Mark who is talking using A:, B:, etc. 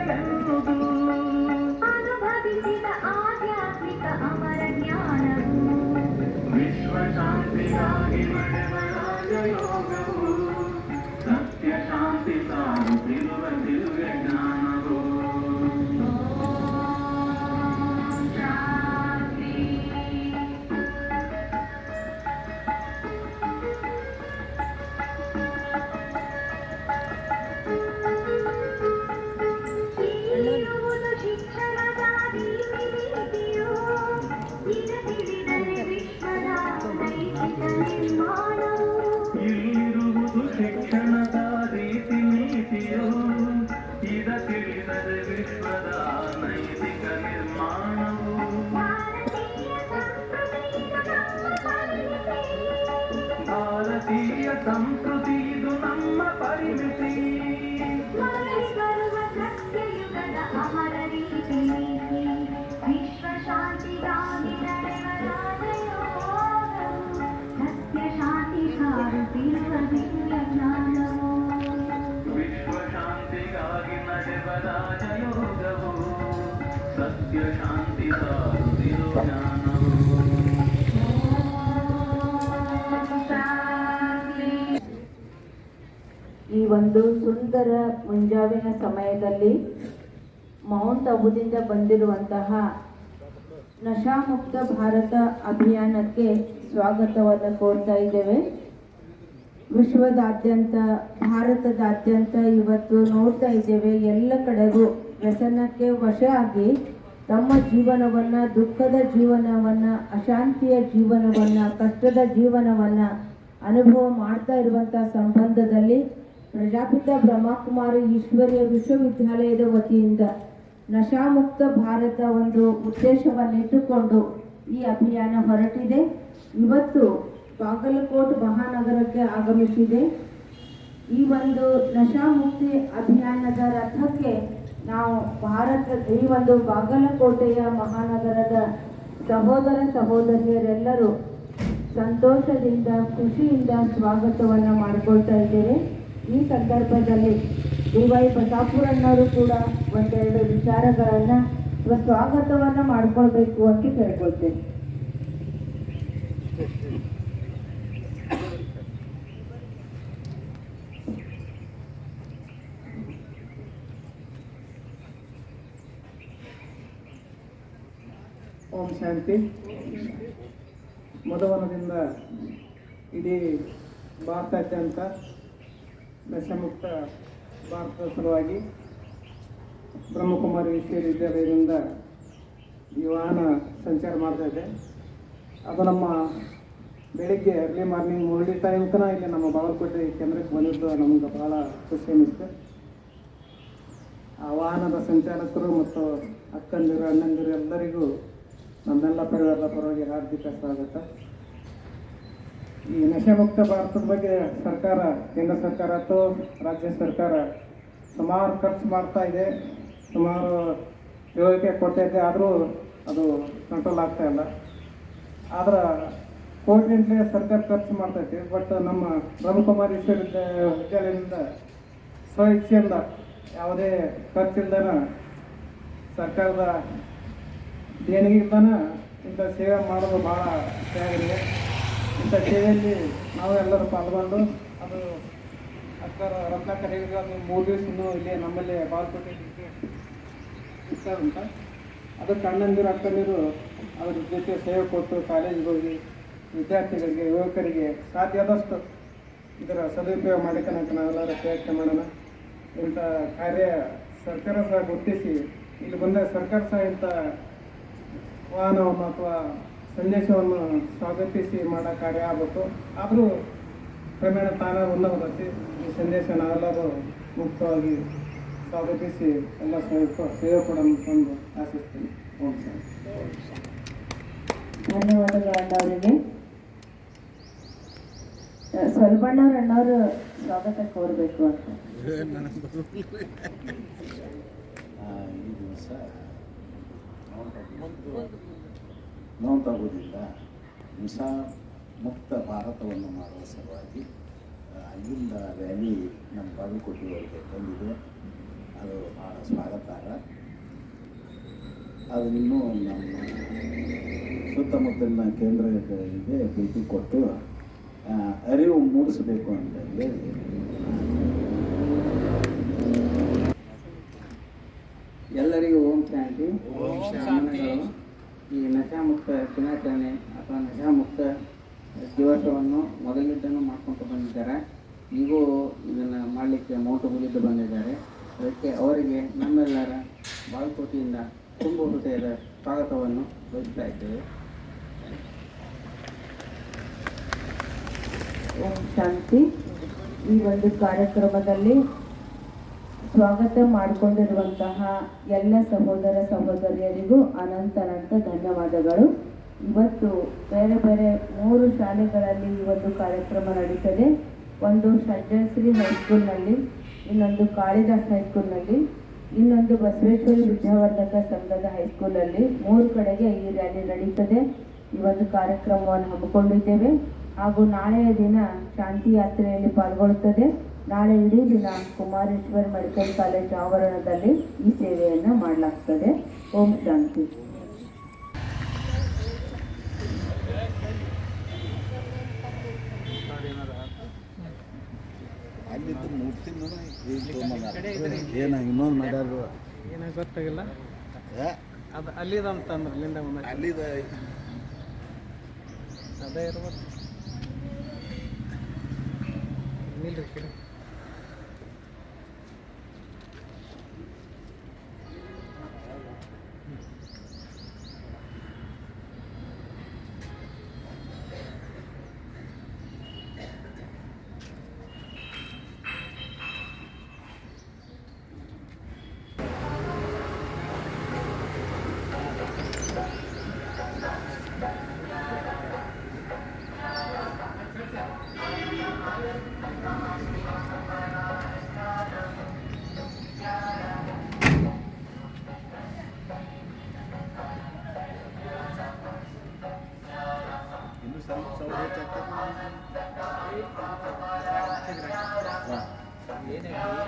A: ಎನ್ನುವುದು
B: ಸಂಸ್ಕೃತಿ
A: ಭಾರತೀಯ ಸಂಸ್ಕೃತಿ ಇದು ನಮ್ಮ ಪರಿಮಿತಿ
B: ಮರಳಿ ಬರುವ ಸತ್ಯಯುಗದ ಅಮರ ರೀತಿ ನೀತಿ ವಿಶ್ವ ಶಾಂತಿಗಾಗಿ ನಡೆವ ರಾಜಯೋಗವು ಸತ್ಯ ಶಾಂತಿ ಸಾರುತ್ತಿರುವ ದಿವ್ಯ ಜ್ಞಾನವು
A: ವಿಶ್ವ ಶಾಂತಿಗಾಗಿ ನಡೆವ ರಾಜಯೋಗವು ಸತ್ಯ ಶಾಂತಿ ಸಾರುತ್ತಿರೋ ಜ್ಞಾನವು
C: ಒಂದು ಸುಂದರ ಮುಂಜಾವಿನ ಸಮಯದಲ್ಲಿ ಮೌಂಟ್ ಅಬುದಿಂದ ಬಂದಿರುವಂತಹ ನಶಾಮುಕ್ತ ಭಾರತ ಅಭಿಯಾನಕ್ಕೆ ಸ್ವಾಗತವನ್ನು ಕೋರ್ತಾ ಇದ್ದೇವೆ. ವಿಶ್ವದಾದ್ಯಂತ, ಭಾರತದಾದ್ಯಂತ ಇವತ್ತು ನೋಡ್ತಾ ಇದ್ದೇವೆ. ಎಲ್ಲ ಕಡೆಗೂ ವ್ಯಸನಕ್ಕೆ ವಶ ಆಗಿ ತಮ್ಮ ಜೀವನವನ್ನ, ದುಃಖದ ಜೀವನವನ್ನ, ಅಶಾಂತಿಯ ಜೀವನವನ್ನ, ಕಷ್ಟದ ಜೀವನವನ್ನ ಅನುಭವ ಮಾಡ್ತಾ ಇರುವಂಥ ಸಂಬಂಧದಲ್ಲಿ ಪ್ರಜಾಪಿತ ಬ್ರಹ್ಮಕುಮಾರಿ ಈಶ್ವರಿಯ ವಿಶ್ವವಿದ್ಯಾಲಯದ ವತಿಯಿಂದ ನಶಾಮುಕ್ತ ಭಾರತ ಒಂದು ಉದ್ದೇಶವನ್ನಿಟ್ಟುಕೊಂಡು ಈ ಅಭಿಯಾನ ಹೊರಟಿದೆ. ಇವತ್ತು ಬಾಗಲಕೋಟ್ ಮಹಾನಗರಕ್ಕೆ ಆಗಮಿಸಿದೆ. ಈ ಒಂದು ನಶಾಮುಕ್ತಿ ಅಭಿಯಾನದ ರಥಕ್ಕೆ ನಾವು ಭಾರತ, ಈ ಒಂದು ಬಾಗಲಕೋಟೆಯ ಮಹಾನಗರದ ಸಹೋದರ ಸಹೋದರಿಯರೆಲ್ಲರೂ ಸಂತೋಷದಿಂದ, ಖುಷಿಯಿಂದ ಸ್ವಾಗತವನ್ನು ಮಾಡಿಕೊಳ್ತಾ ಇದ್ದೇವೆ. ಈ ಸಂದರ್ಭದಲ್ಲಿ ಡಿ ವೈ ಬಸಾಪುರಣ್ಣವರು ಕೂಡ ಒಂದೆರಡು ವಿಚಾರಗಳನ್ನು ಸ್ವಾಗತವನ್ನು ಮಾಡ್ಕೊಳ್ಬೇಕು ಅಂತ ಕೇಳ್ಕೊಳ್ತೇನೆ.
D: ಓಂ ಶಾಂತಿ. ಮಧುವನದಿಂದ ಇಡೀ ಭಾರತಾದ್ಯಂತ ನಶಮುಕ್ತ ಭಾರತದ ಸಲುವಾಗಿ ಬ್ರಹ್ಮಕುಮಾರಿ ವಿಶ್ವವಿದ್ಯಾಲಯದಿಂದ ಈ ವಾಹನ ಸಂಚಾರ ಮಾಡ್ತಾ ಇದೆ. ಅದು ನಮ್ಮ ಬೆಳಿಗ್ಗೆ ಅರ್ಲಿ ಮಾರ್ನಿಂಗ್ ಮುರಳಿ ಟೈಮ್ ಇಲ್ಲಿ ನಮ್ಮ ಬಾಗಲಕೋಟೆ ಕೇಂದ್ರಕ್ಕೆ ಬಂದಿದ್ದು ನಮ್ಗೆ ಭಾಳ ಖುಷಿ ಅನ್ನಿಸ್ತು ಆ ವಾಹನದ ಸಂಚಾಲಕರು ಮತ್ತು ಅಕ್ಕಂದಿರು, ಅಣ್ಣಂದಿರು ಎಲ್ಲರಿಗೂ ನಮ್ಮೆಲ್ಲ ಪರಿವಾರದ ಪರವಾಗಿ ಹಾರ್ದಿಕ ಸ್ವಾಗತ. ಈ ನಶೆಮುಕ್ತ ಭಾರತದ ಬಗ್ಗೆ ಸರ್ಕಾರ, ಕೇಂದ್ರ ಸರ್ಕಾರ ಅಥವಾ ರಾಜ್ಯ ಸರ್ಕಾರ ಸುಮಾರು ಖರ್ಚು ಮಾಡ್ತಾ ಇದೆ. ಸುಮಾರು ಹೇಳಿಕೆ ಕೊಟ್ಟೈತೆ ಆದರೂ ಅದು ಕಂಟ್ರೋಲ್ ಆಗ್ತಾ ಇಲ್ಲ. ಆದ್ರೆ ಕೋಟಿಗಟ್ಟಲೆ ಸರ್ಕಾರ ಖರ್ಚು ಮಾಡ್ತೈತಿ ಬಟ್ ನಮ್ಮ ಬ್ರಹ್ಮಕುಮಾರಿ ವಿಶ್ವವಿದ್ಯಾಲಯ ವಿದ್ಯಾಲಯದಿಂದ ಸ್ವ ಇಚ್ಛೆಯಿಂದ ಯಾವುದೇ ಖರ್ಚಿಲ್ದನ ಸರ್ಕಾರದ ದೇಣಿಗೆಯಿಂದನ ಇಂಥ ಸೇವೆ ಮಾಡೋದು ಭಾಳ ಇಷ್ಟ ಇಂಥ ನಾವು ಎಲ್ಲರೂ ಪಾಲ್ಗೊಂಡು ಅದು ಅಕ್ಕರ ರತ್ನಾಕರ್ ಅದು ಮೂರು ದಿವಸ ಇಲ್ಲಿ ನಮ್ಮಲ್ಲಿ ಬಾಲ್ಕೋಟೆ ಇರ್ತಾರಂತ ಅದು ಕಣ್ಣಂದಿರು ಅಕ್ಕಂದಿರು ಅದ್ರ ಜೊತೆ ಸೇವೆ ಕೊಟ್ಟು ಕಾಲೇಜಿಗೆ ಹೋಗಿ ವಿದ್ಯಾರ್ಥಿಗಳಿಗೆ, ಯುವಕರಿಗೆ ಸಾಧ್ಯ ಆದಷ್ಟು ಇದರ ಸದುಪಯೋಗ ಮಾಡಿಕೊಳ್ಳೋಕೆ ನಾವೆಲ್ಲರೂ ಪ್ರಯತ್ನ ಮಾಡೋಣ. ಇಂಥ ಕಾರ್ಯ ಸರ್ಕಾರ ಸಹ ಗುರುತಿಸಿ, ಇಲ್ಲಿ ಬಂದ ಸರ್ಕಾರ ಸಹ ಇಂಥ ವಾಹನವನ್ನು ಅಥವಾ ಸಂದೇಶವನ್ನು ಸ್ವಾಗತಿಸಿ ಮಾಡೋ ಕಾರ್ಯ ಆಗಬೇಕು. ಆದರೂ ಕ್ರಮೇಣ ತಾನ ಹೋಗುತ್ತೆ ಈ ಸಂದೇಶ ನಾವೆಲ್ಲರೂ ಮುಕ್ತವಾಗಿ ಸ್ವಾಗತಿಸಿ ಎಲ್ಲ ಸೇವೆ ಕೊ- ಸೇವೆ ಕೊಡೋಣ ಅಂತಂದು ಆಶಿಸ್ತೀನಿ
C: ಧನ್ಯವಾದಗಳು ಅಣ್ಣವರಿಗೆ. ಸ್ವಲ್ಪಣ್ಣವ್ರು ಅಣ್ಣವರು ಸ್ವಾಗತ ಕೋರಬೇಕು ಅಂತ.
E: ಆ, ಈ ದಿವಸ ನೋಟಾಗೋದಿಲ್ಲ ನಿಶಾ ಮುಕ್ತ ಭಾರತವನ್ನು ಮಾಡುವ ಸಲುವಾಗಿ ಅಲ್ಲಿಂದ ರ್ಯಾಲಿ ನಮ್ಮ ಬಾಗಲಕೋಟೆಯವರಿಗೆ ಬಂದಿದೆ. ಅದು ಭಾಳ ಸ್ವಾಗತಾರ್ಹ. ಅದನ್ನು ನಮ್ಮ ಸುತ್ತಮುತ್ತಲಿನ ಕೇಂದ್ರಗಳಿಗೆ ಭೇಟಿ ಕೊಟ್ಟು ಅರಿವು ಮೂಡಿಸಬೇಕು ಅಂತ ಹೇಳಿ.
F: ಎಲ್ಲರಿಗೂ ಓಂ ಶಾಂತಿ. ನಮನಗಳು. ಈ ನಶಾಮುಕ್ತ ದಿನಾಚರಣೆ ಅಥವಾ ನಶಾಮುಕ್ತ ದಿವಸವನ್ನು ಮೊದಲಿದ್ದನ್ನು ಮಾಡ್ಕೊಂಡು ಬಂದಿದ್ದಾರೆ. ಈಗೂ ಇದನ್ನು ಮಾಡಲಿಕ್ಕೆ ಮೋಟು ಮುಗಿದು ಬಂದಿದ್ದಾರೆ. ಅದಕ್ಕೆ ಅವರಿಗೆ ನಮ್ಮೆಲ್ಲರ ಬಾಳ್ಕೋಟಿಯಿಂದ ತುಂಬ ಹೃದಯದ ಸ್ವಾಗತವನ್ನು ಬಯಸ್ತಾ ಇದ್ದೇವೆ.
C: ಶಾಂತಿ. ಈ ಒಂದು ಕಾರ್ಯಕ್ರಮದಲ್ಲಿ ಸ್ವಾಗತ ಮಾಡಿಕೊಂಡಿರುವಂತಹ ಎಲ್ಲ ಸಹೋದರ ಸಹೋದರಿಯರಿಗೂ ಅನಂತ ಅನಂತ ಧನ್ಯವಾದಗಳು. ಇವತ್ತು ಬೇರೆ ಬೇರೆ ಮೂರು ಶಾಲೆಗಳಲ್ಲಿ ಈ ಒಂದು ಕಾರ್ಯಕ್ರಮ ನಡೀತದೆ. ಒಂದು ಸಜ್ಜಶ್ರೀ ಹೈಸ್ಕೂಲ್ನಲ್ಲಿ ಇನ್ನೊಂದು ಕಾಳಿದಾಸ್ ಹೈಸ್ಕೂಲ್ನಲ್ಲಿ ಇನ್ನೊಂದು ಬಸವೇಶ್ವರಿ ವಿದ್ಯಾವರ್ಧಕ ಸಂಘದ ಹೈಸ್ಕೂಲಲ್ಲಿ ಮೂರು ಕಡೆಗೆ ಈ ರ್ಯಾಲಿ ನಡೀತದೆ. ಈ ಒಂದು ಕಾರ್ಯಕ್ರಮವನ್ನು ಹಮ್ಮಿಕೊಂಡಿದ್ದೇವೆ. ಹಾಗೂ ನಾಳೆಯ ದಿನ ಶಾಂತಿ ಯಾತ್ರೆಯಲ್ಲಿ ಪಾಲ್ಗೊಳ್ಳುತ್ತದೆ. ನಾಳೆ ಇಡೀ ದಿನ ಕುಮಾರೇಶ್ವರ್ ಮೆಡಿಕಲ್ ಕಾಲೇಜ್ ಆವರಣದಲ್ಲಿ ಈ ಸೇವೆಯನ್ನು ಮಾಡಲಾಗ್ತದೆ. ಓಂ ಶಾಂತಿ.
E: ಅಲ್ಲಿದ್ದು ಮೂರ್ತಿ ಏನು ಇನ್ನೊಂದು ಮಾಡ್ಯಾರ
F: ಏನೋ ಗೊತ್ತಾಗಿಲ್ಲ. ಅದು ಅಲ್ಲಿದಂತಂದ್ರೆ ಅಲ್ಲಿಂದ ಬಂದ
E: ಅಲ್ಲಿದ
F: ಅದೇ ಇರ್ಬೋದು. ನಿಲ್ರಿ นิดนึง